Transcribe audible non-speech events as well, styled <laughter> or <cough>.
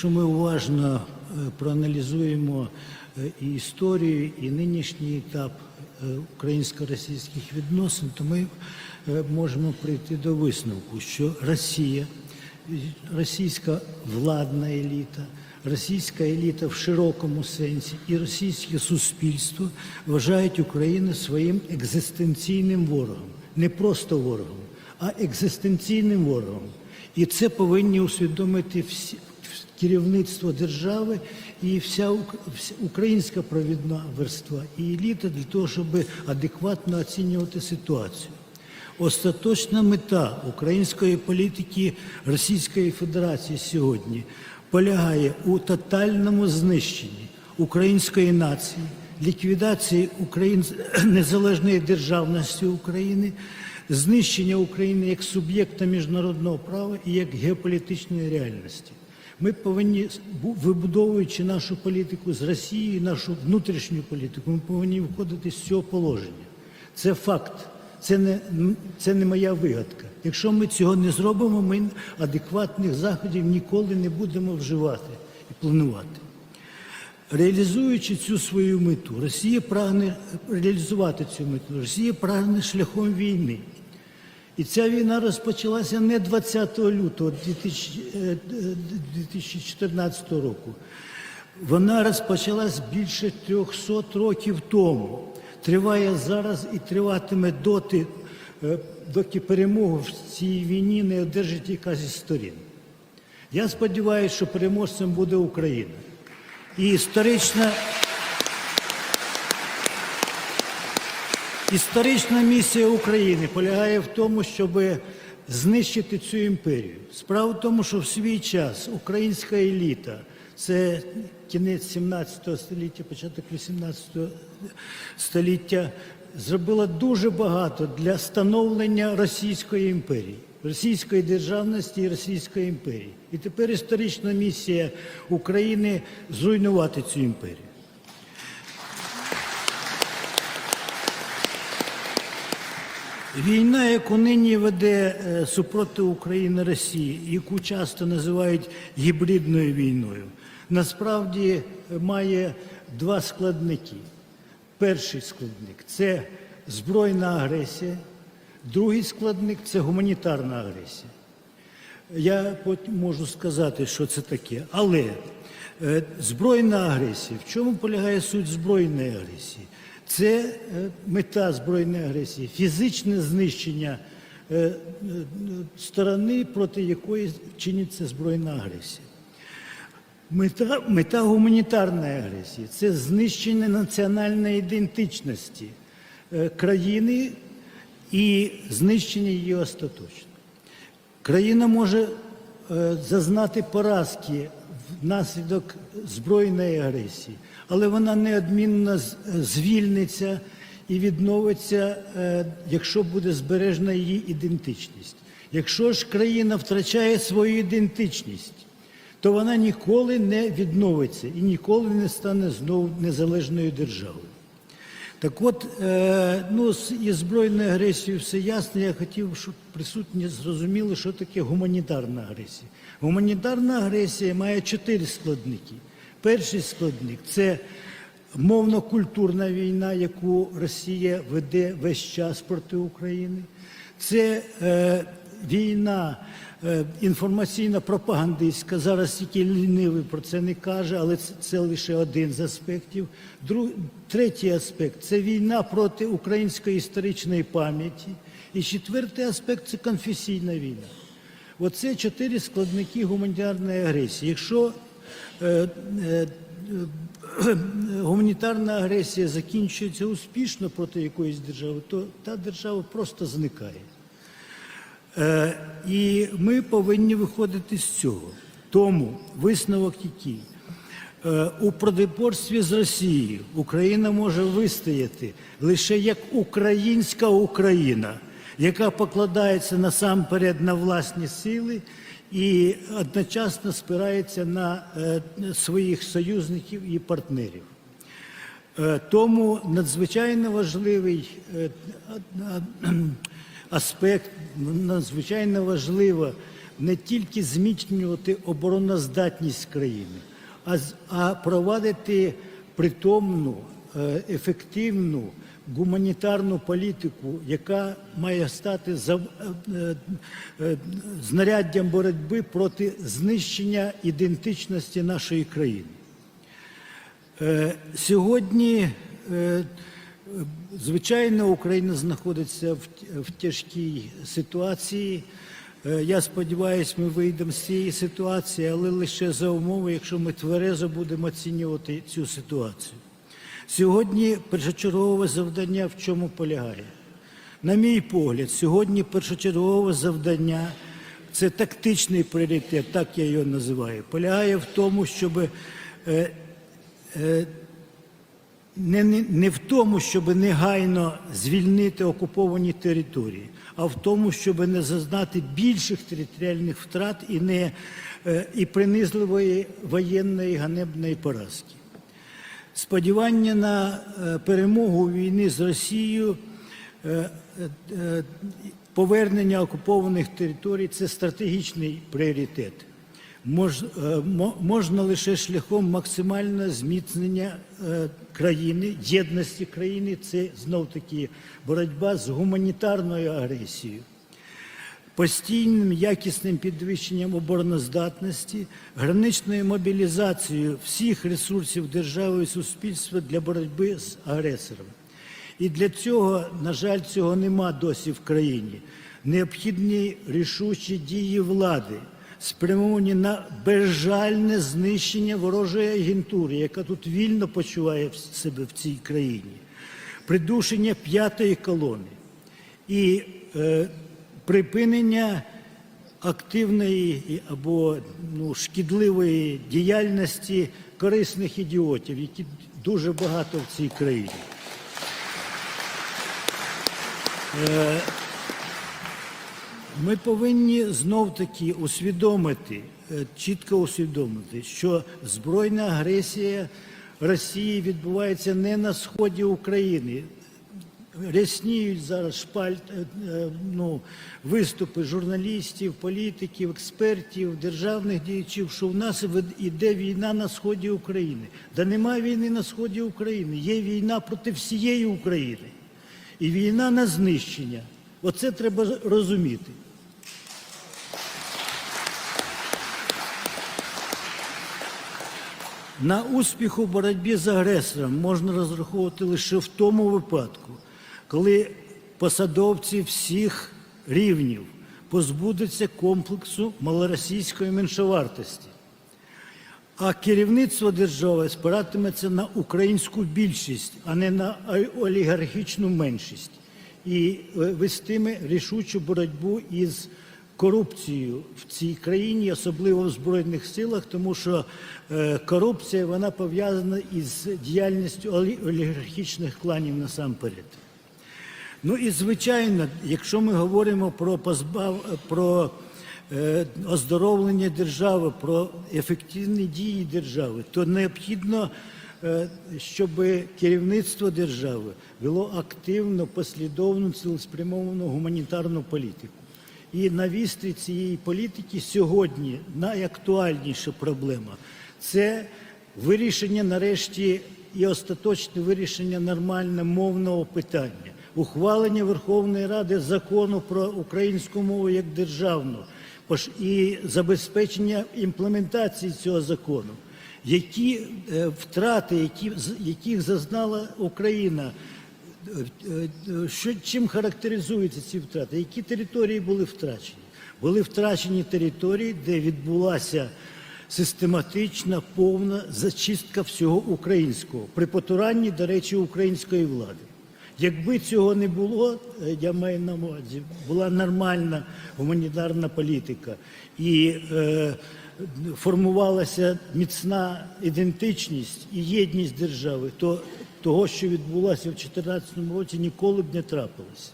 Якщо ми уважно е, проаналізуємо е, історію, і нинішній етап е, українсько-російських відносин, то ми можемо прийти до висновку, що Росія, російська владна еліта, російська еліта в широкому сенсі і російське суспільство вважають Україну своїм екзистенційним ворогом, не просто ворогом, а екзистенційним ворогом. І це повинні усвідомити всі керівництво держави і вся українська провідна верства і еліта для того, щоб адекватно оцінювати ситуацію. Остаточна мета української політики Російської Федерації сьогодні полягає у тотальному знищенні української нації, ліквідації Україн... <clears throat> незалежної державності України, знищення України як суб'єкта міжнародного права і як геополітичної реальності. Ми повинні, вибудовуючи нашу політику з Росією, нашу внутрішню політику, ми повинні виходити з цього положення. Це факт, це не, це не моя вигадка. Якщо ми цього не зробимо, ми адекватних заходів ніколи не будемо вживати і планувати. Реалізуючи цю свою мету, Росія прагне реалізувати цю мету. Росія прагне шляхом війни. І ця війна розпочалася не 20 лютого 2000, е, 2014 року. Вона розпочалась більше 300 років тому. Триває зараз і триватиме доти, е, доки перемогу в цій війні не одержить якась із сторін. Я сподіваюся, що переможцем буде Україна. І історична, історична місія України полягає в тому, щоб знищити цю імперію. Справа в тому, що в свій час українська еліта, це кінець 17 століття, початок 18 століття, зробила дуже багато для становлення Російської імперії. Російської державності і Російської імперії. І тепер історична місія України зруйнувати цю імперію. Війна, яку нині веде е, супроти України Росія, яку часто називають гібридною війною, насправді е, має два складники. Перший складник це збройна агресія, другий складник це гуманітарна агресія. Я можу сказати, що це таке. Але е, збройна агресія, в чому полягає суть збройної агресії? Це е, мета збройної агресії, фізичне знищення е, е, сторони, проти якої чиниться збройна агресія. Мета, мета гуманітарної агресії це знищення національної ідентичності країни і знищення її остаточно. Країна може зазнати поразки внаслідок збройної агресії, але вона неодмінно звільниться і відновиться, е, якщо буде збережена її ідентичність. Якщо ж країна втрачає свою ідентичність, то вона ніколи не відновиться і ніколи не стане знову незалежною державою. Так от, е, ну, із збройною агресією все ясно. Я хотів, щоб присутні зрозуміли, що таке гуманітарна агресія. Гуманітарна агресія має чотири складники. Перший складник це мовно-культурна війна, яку Росія веде весь час проти України. Це е, війна е, інформаційно-пропагандистська. Зараз тільки лінивий про це не каже, але це, це лише один з аспектів. Друг, третій аспект це війна проти української історичної пам'яті. І четвертий аспект це конфесійна війна. Оце чотири складники гуманітарної агресії. Якщо гуманітарна агресія закінчується успішно проти якоїсь держави, то та держава просто зникає. Е, і ми повинні виходити з цього. Тому висновок який? Е, у протипорстві з Росією Україна може вистояти лише як українська Україна, яка покладається насамперед на власні сили і одночасно спирається на е, своїх союзників і партнерів. Е, Тому надзвичайно важливий е, аспект, надзвичайно важлива не тільки зміцнювати обороноздатність країни, а, провадити притомну, ефективну гуманітарну політику, яка має стати е, е, е, знаряддям боротьби проти знищення ідентичності нашої країни. Сьогодні, звичайно, Україна знаходиться в, тяжкій ситуації. Я сподіваюся, ми вийдемо з цієї ситуації, але лише за умови, якщо ми тверезо будемо оцінювати цю ситуацію. Сьогодні першочергове завдання в чому полягає? На мій погляд, сьогодні першочергове завдання це тактичний пріоритет, так я його називаю. Полягає в тому, щоб е, не, не, не в тому, щоб негайно звільнити окуповані території, а в тому, щоб не зазнати більших територіальних втрат і, не, е, і принизливої воєнної ганебної поразки. Сподівання на е, перемогу війни з Росією, е, е, повернення окупованих територій це стратегічний пріоритет. Мож, можна лише шляхом максимального зміцнення країни, єдності країни. Це знов таки боротьба з гуманітарною агресією постійним якісним підвищенням обороноздатності, граничною мобілізацією всіх ресурсів держави і суспільства для боротьби з агресором. І для цього, на жаль, цього нема досі в країні. Необхідні рішучі дії влади, спрямовані на безжальне знищення ворожої агентури, яка тут вільно почуває себе в цій країні, придушення п'ятої колони і е, припинення активної або ну, шкідливої діяльності корисних ідіотів, які дуже багато в цій країні. Е, Ми повинні знов таки усвідомити, е, чітко усвідомити, що збройна агресія Росії відбувається не на сході України. Рясніють зараз шпальт, е, е, ну, виступи журналістів, політиків, експертів, державних діячів, що в нас іде війна на сході України. Да немає війни на сході України, є війна проти всієї України. І війна на знищення. Оце треба розуміти. На успіх у боротьбі з агресором можна розраховувати лише в тому випадку, коли посадовці всіх рівнів позбудуться комплексу малоросійської меншовартості. А керівництво держави спиратиметься на українську більшість, а не на олігархічну меншість, і е, вестиме рішучу боротьбу із корупцією в цій країні, особливо в збройних силах, тому що е, корупція вона пов'язана із діяльністю олігархічних кланів насамперед. Ну і звичайно, якщо ми говоримо про позбав про е, оздоровлення держави, про ефективні дії держави, то необхідно, е, щоб керівництво держави вело активну, послідовну, цілеспрямовану гуманітарну політику. І на вістрі цієї політики сьогодні найактуальніша проблема це вирішення нарешті і остаточне вирішення нормальне мовного питання, ухвалення Верховної Ради закону про українську мову як державну і забезпечення імплементації цього закону. Які е, втрати, які, яких зазнала Україна Е, е, Що, чим характеризуються ці втрати? Які території були втрачені? Були втрачені території, де відбулася систематична, повна зачистка всього українського при потуранні, до речі, української влади. Якби цього не було, е, я маю на увазі, була нормальна гуманітарна політика і е, формувалася міцна ідентичність і єдність держави, то того, що відбулося в 2014 році, ніколи б не трапилося.